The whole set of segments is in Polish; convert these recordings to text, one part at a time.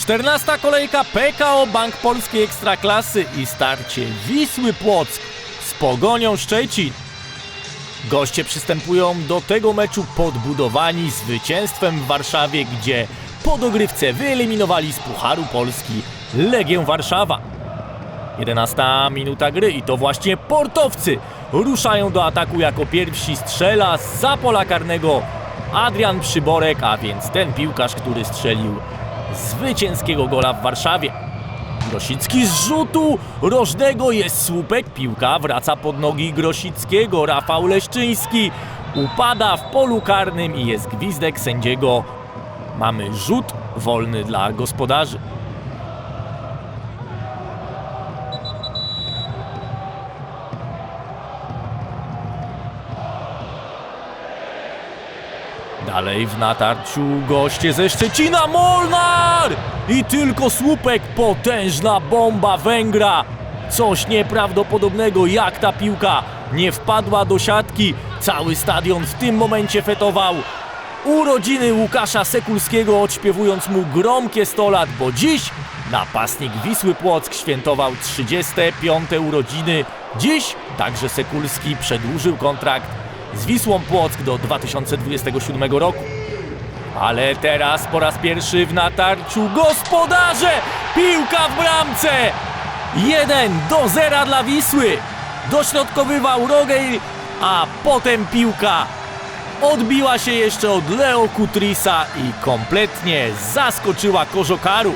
14 kolejka PKO Bank Polskiej Ekstraklasy i starcie Wisły Płock z Pogonią Szczecin. Goście przystępują do tego meczu podbudowani zwycięstwem w Warszawie, gdzie po dogrywce wyeliminowali z Pucharu Polski Legię Warszawa. 11 minuta gry i to właśnie portowcy ruszają do ataku jako pierwsi strzela za pola karnego Adrian Przyborek, a więc ten piłkarz, który strzelił zwycięskiego gola w Warszawie. Grosicki z rzutu rożnego jest słupek, piłka wraca pod nogi Grosickiego, Rafał Leszczyński upada w polu karnym i jest gwizdek sędziego. Mamy rzut wolny dla gospodarzy. Dalej w natarciu goście ze Szczecina Molnar! I tylko słupek, potężna bomba Węgra. Coś nieprawdopodobnego, jak ta piłka nie wpadła do siatki. Cały stadion w tym momencie fetował. Urodziny Łukasza Sekulskiego odśpiewując mu gromkie 100 lat, bo dziś napastnik Wisły Płock świętował 35. urodziny. Dziś także Sekulski przedłużył kontrakt z Wisłą Płock do 2027 roku. Ale teraz po raz pierwszy w natarciu gospodarze! Piłka w bramce! 1 do 0 dla Wisły. Dośrodkowywał Rogej, a potem piłka odbiła się jeszcze od Leo Kutrisa i kompletnie zaskoczyła Kożokaru.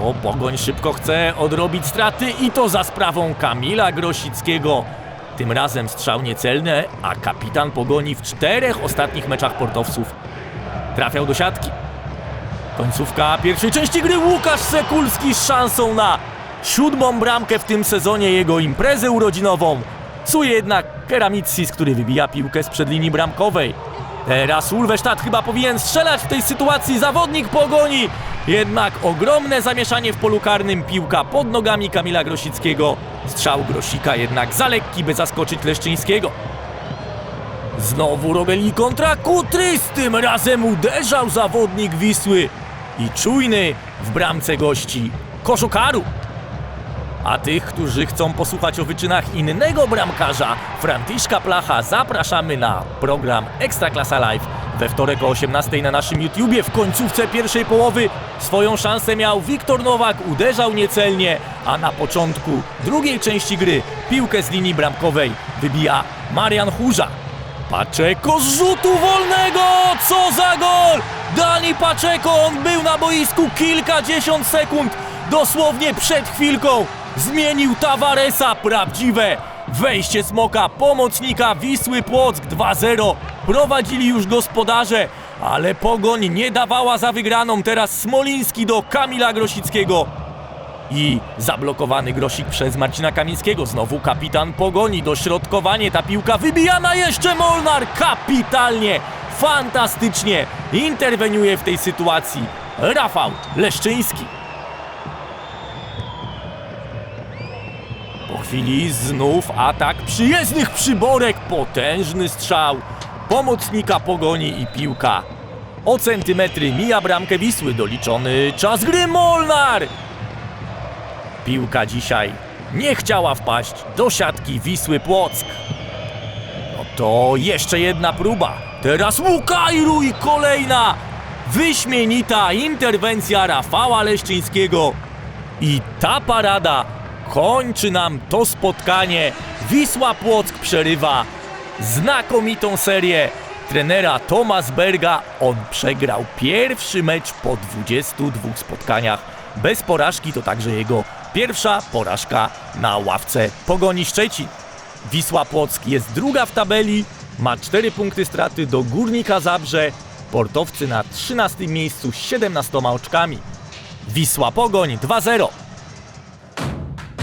To Pogoń szybko chce odrobić straty i to za sprawą Kamila Grosickiego. Tym razem strzał niecelny, a kapitan Pogoni w czterech ostatnich meczach portowców trafiał do siatki. Końcówka pierwszej części gry Łukasz Sekulski z szansą na siódmą bramkę w tym sezonie jego imprezę urodzinową. Psuje jednak Keramitsis, który wybija piłkę sprzed linii bramkowej. Teraz Ulwesztat chyba powinien strzelać w tej sytuacji zawodnik Pogoni. Jednak ogromne zamieszanie w polu karnym, piłka pod nogami Kamila Grosickiego. Strzał Grosika jednak za lekki, by zaskoczyć Leszczyńskiego. Znowu Rogeli kontra Kutrys, tym razem uderzał zawodnik Wisły i czujny w bramce gości Koszokaru. A tych, którzy chcą posłuchać o wyczynach innego bramkarza, Franciszka Placha, zapraszamy na program Ekstraklasa Live we wtorek o 18 na naszym YouTubie. W końcówce pierwszej połowy swoją szansę miał Wiktor Nowak, uderzał niecelnie, a na początku drugiej części gry piłkę z linii bramkowej wybija Marian Chórza. Paczeko z rzutu wolnego! Co za gol! Dani Paczeko, on był na boisku kilkadziesiąt sekund, dosłownie przed chwilką. Zmienił Tavaresa, prawdziwe wejście smoka, pomocnika Wisły Płock 2-0. Prowadzili już gospodarze, ale Pogoń nie dawała za wygraną. Teraz Smoliński do Kamila Grosickiego. I zablokowany grosik przez Marcina Kamińskiego. Znowu kapitan Pogoni. Dośrodkowanie. Ta piłka wybijana jeszcze Molnar. Kapitalnie. Fantastycznie. Interweniuje w tej sytuacji Rafał Leszczyński. Chwili znów atak przyjezdnych przyborek. Potężny strzał. Pomocnika Pogoni i piłka. O centymetry mija bramkę Wisły. Doliczony czas gry Molnar. Piłka dzisiaj nie chciała wpaść do siatki Wisły Płock. No to jeszcze jedna próba. Teraz Łukajru i kolejna wyśmienita interwencja Rafała Leszczyńskiego. I ta parada kończy nam to spotkanie. Wisła Płock przerywa znakomitą serię trenera Tomas Berga. On przegrał pierwszy mecz po 22 spotkaniach bez porażki. To także jego pierwsza porażka na ławce Pogoni Szczecin. Wisła Płock jest druga w tabeli, ma 4 punkty straty do Górnika Zabrze. Portowcy na 13 miejscu z 17 oczkami. Wisła Pogoń 2-0.